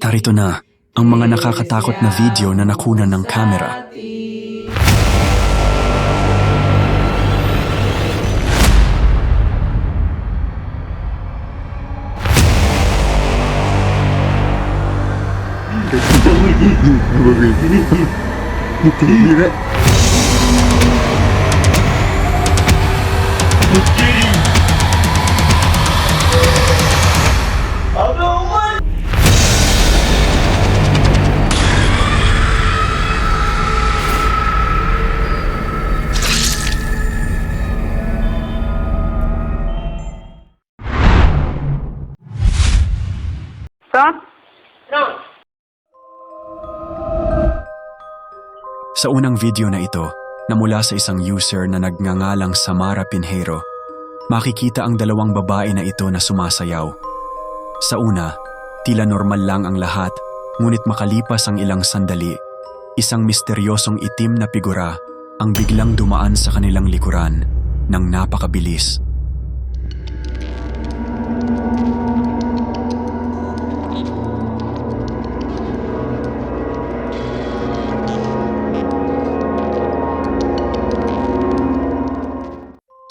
Tarito na ang mga nakakatakot na video na nakunan ng kamera. Sa unang video na ito, na mula sa isang user na nagngangalang Samara Pinheiro, makikita ang dalawang babae na ito na sumasayaw. Sa una, tila normal lang ang lahat, ngunit makalipas ang ilang sandali, isang misteryosong itim na figura ang biglang dumaan sa kanilang likuran ng napakabilis.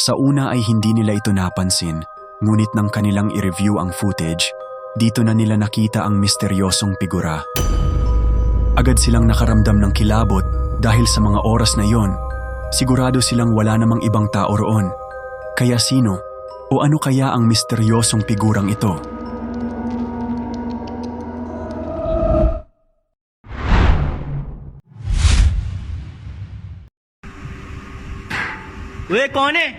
Sa una ay hindi nila ito napansin, ngunit nang kanilang i-review ang footage, dito na nila nakita ang misteryosong figura. Agad silang nakaramdam ng kilabot dahil sa mga oras na yon, sigurado silang wala namang ibang tao roon. Kaya sino o ano kaya ang misteryosong figurang ito? Uy, Kone!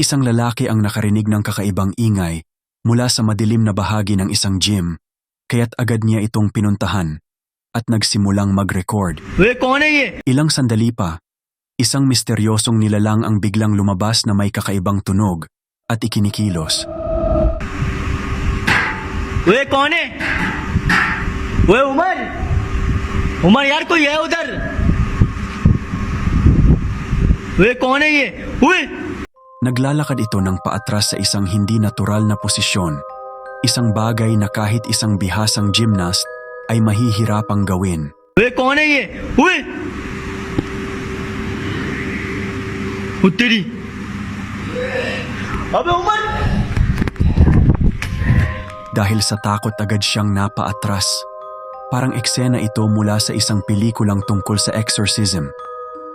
Isang lalaki ang nakarinig ng kakaibang ingay mula sa madilim na bahagi ng isang gym, kaya't agad niya itong pinuntahan at nagsimulang mag-record. Uy, Kone! Ilang sandali pa, isang misteryosong nilalang ang biglang lumabas na may kakaibang tunog at ikinikilos. Uy, Kone! Uy, Umar! Umar, yar, koy hai udhar! Uy, kung ano yun? Uy! Naglalakad ito ng paatras sa isang hindi natural na posisyon. Isang bagay na kahit isang bihasang gymnast ay mahihirapang gawin. Uy, kung ano yun? Uy! Uteri! Abe, uman! Dahil sa takot agad siyang napaatras. Parang eksena ito mula sa isang pelikulang tungkol sa exorcism.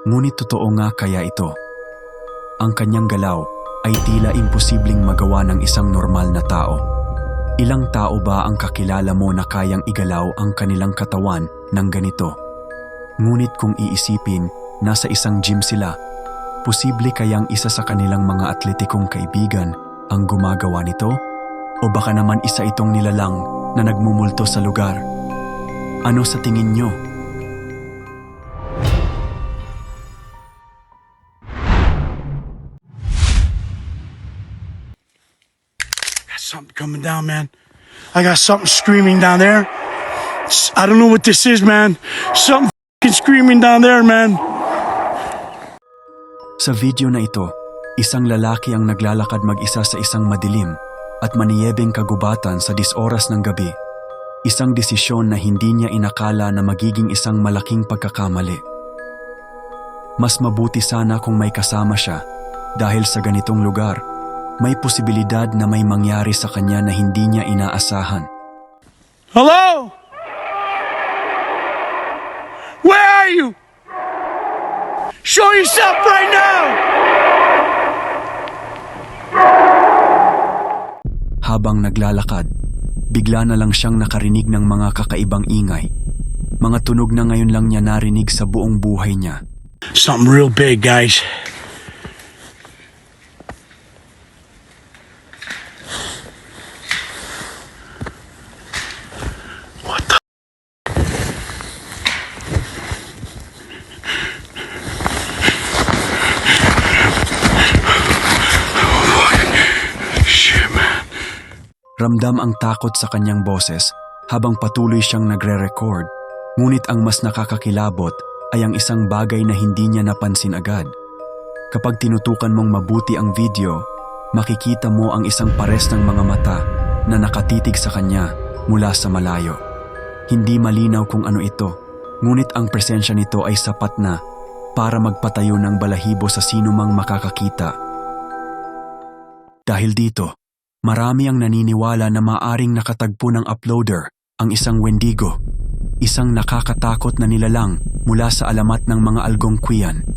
Ngunit totoo nga kaya ito. Ang kanyang galaw ay tila imposibleng magawa ng isang normal na tao. Ilang tao ba ang kakilala mo na kayang igalaw ang kanilang katawan ng ganito? Ngunit kung iisipin, nasa isang gym sila. Posible kayang isa sa kanilang mga atletikong kaibigan ang gumagawa nito? O baka naman isa itong nilalang na nagmumulto sa lugar? Ano sa tingin nyo? Something coming down, man. I got something screaming down there. I don't know what this is, man. Something screaming down there, man. Sa video na ito, isang lalaki ang naglalakad mag-isa sa isang madilim at maniyebeng kagubatan sa disoras ng gabi. Isang desisyon na hindi niya inakala na magiging isang malaking pagkakamali. Mas mabuti sana kung may kasama siya dahil sa ganitong lugar, may posibilidad na may mangyari sa kanya na hindi niya inaasahan. Hello? Where are you? Show yourself right now! Habang naglalakad, bigla na lang siyang nakarinig ng mga kakaibang ingay. Mga tunog na ngayon lang niya narinig sa buong buhay niya. Something real big, guys. Ramdam ang takot sa kanyang boses habang patuloy siyang nagre-record. Ngunit ang mas nakakakilabot ay ang isang bagay na hindi niya napansin agad. Kapag tinutukan mong mabuti ang video, makikita mo ang isang pares ng mga mata na nakatitig sa kanya mula sa malayo. Hindi malinaw kung ano ito, ngunit ang presensya nito ay sapat na para magpatayo ng balahibo sa sinumang makakakita. Dahil dito, marami ang naniniwala na maaring nakatagpo ng uploader ang isang Wendigo, isang nakakatakot na nilalang mula sa alamat ng mga Algonquian.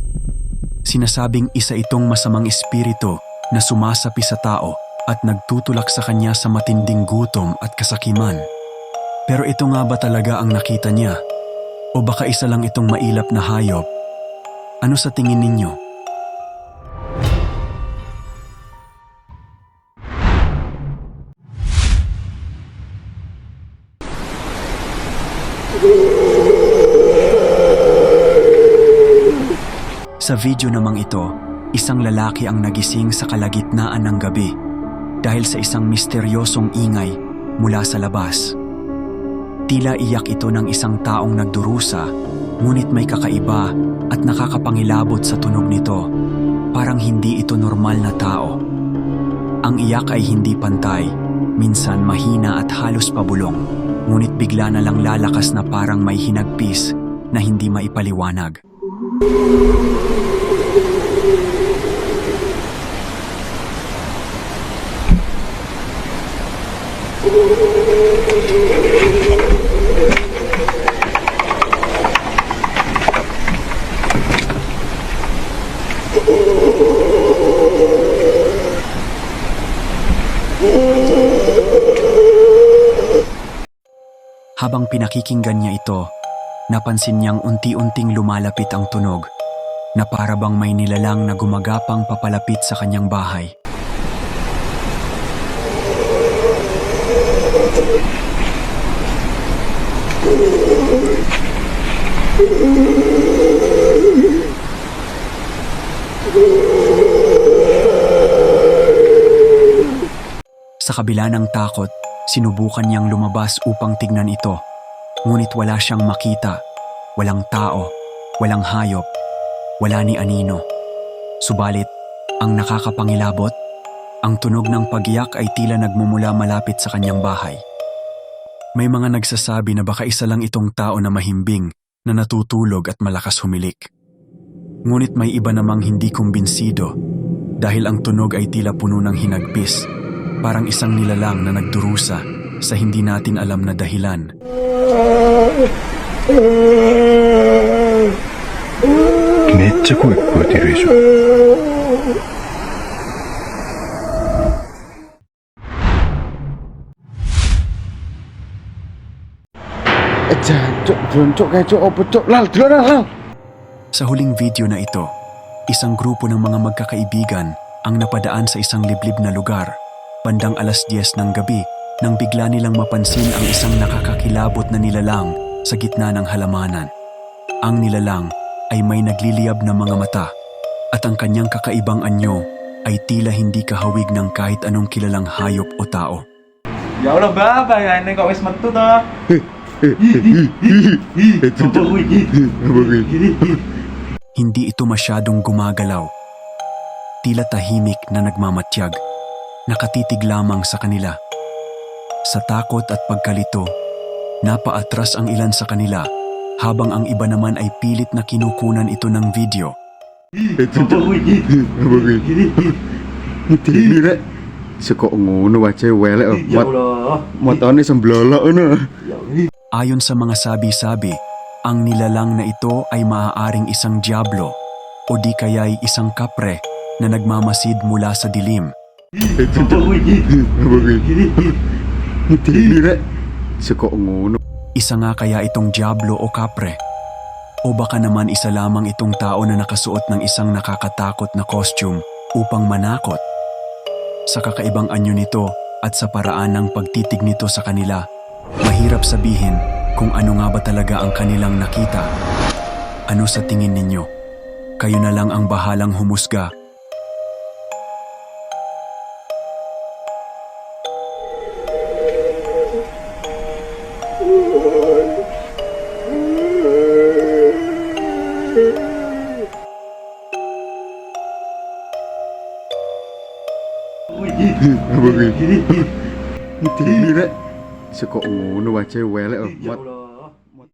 Sinasabing isa itong masamang espiritu na sumasapi sa tao at nagtutulak sa kanya sa matinding gutom at kasakiman. Pero ito nga ba talaga ang nakita niya? O baka isa lang itong mailap na hayop? Ano sa tingin ninyo? Sa video namang ito, isang lalaki ang nagising sa kalagitnaan ng gabi dahil sa isang misteryosong ingay mula sa labas. Tila iyak ito ng isang taong nagdurusa, ngunit may kakaiba at nakakapangilabot sa tunog nito. Parang hindi ito normal na tao. Ang iyak ay hindi pantay, minsan mahina at halos pabulong, ngunit bigla na lang lalakas na parang may hinagpis na hindi maipaliwanag. Habang pinakikinggan niya ito, napansin niyang unti-unting lumalapit ang tunog na para bang may nilalang na gumagapang papalapit sa kanyang bahay. Sa kabila ng takot, sinubukan niyang lumabas upang tignan ito. Ngunit wala siyang makita. Walang tao, walang hayop, wala ni anino. Subalit, ang nakakapangilabot, ang tunog ng pagiyak ay tila nagmumula malapit sa kanyang bahay. May mga nagsasabi na baka isa lang itong tao na mahimbing na natutulog at malakas humilik. Ngunit may iba namang hindi kumbinsido dahil ang tunog ay tila puno ng hinagpis, parang isang nilalang na nagdurusa sa hindi natin alam na dahilan. Jancok, bruncok, kecok, opucok, lal, dulur, lal. Sa huling video na ito, isang grupo ng mga magkakaibigan ang napadaan sa isang liblib na lugar bandang alas 10 ng gabi nang bigla nilang mapansin ang isang nakakakilabot na nilalang sa gitna ng halamanan. Ang nilalang ay may nagliliyab na mga mata at ang kanyang kakaibang anyo ay tila hindi kahawig ng kahit anong kilalang hayop o tao. Ya Allah baba ya ini kok wis metu to. Hindi ito masyadong gumagalaw. Tila tahimik na nagmamatyag, nakatitig lamang sa kanila. Sa takot at pagkalito, napaatras ang ilan sa kanila habang ang iba naman ay pilit na kinukunan ito ng video. Ini rek. Sekok ngono wae welek. oh. Allah. motone semblolok ngono. Ayon sa mga sabi-sabi, ang nilalang na ito ay maaaring isang diablo o di kaya'y isang kapre na nagmamasid mula sa dilim. Ini rek. Sekok ngono. Isa nga kaya itong diablo o kapre? O baka naman isa lamang itong tao na nakasuot ng isang nakakatakot na costume upang manakot? Sa kakaibang anyo nito at sa paraan ng pagtitig nito sa kanila, mahirap sabihin kung ano nga ba talaga ang kanilang nakita. Ano sa tingin ninyo? Kayo na lang ang bahalang humusga ชโกอูนัวเชเวเลยเออมัด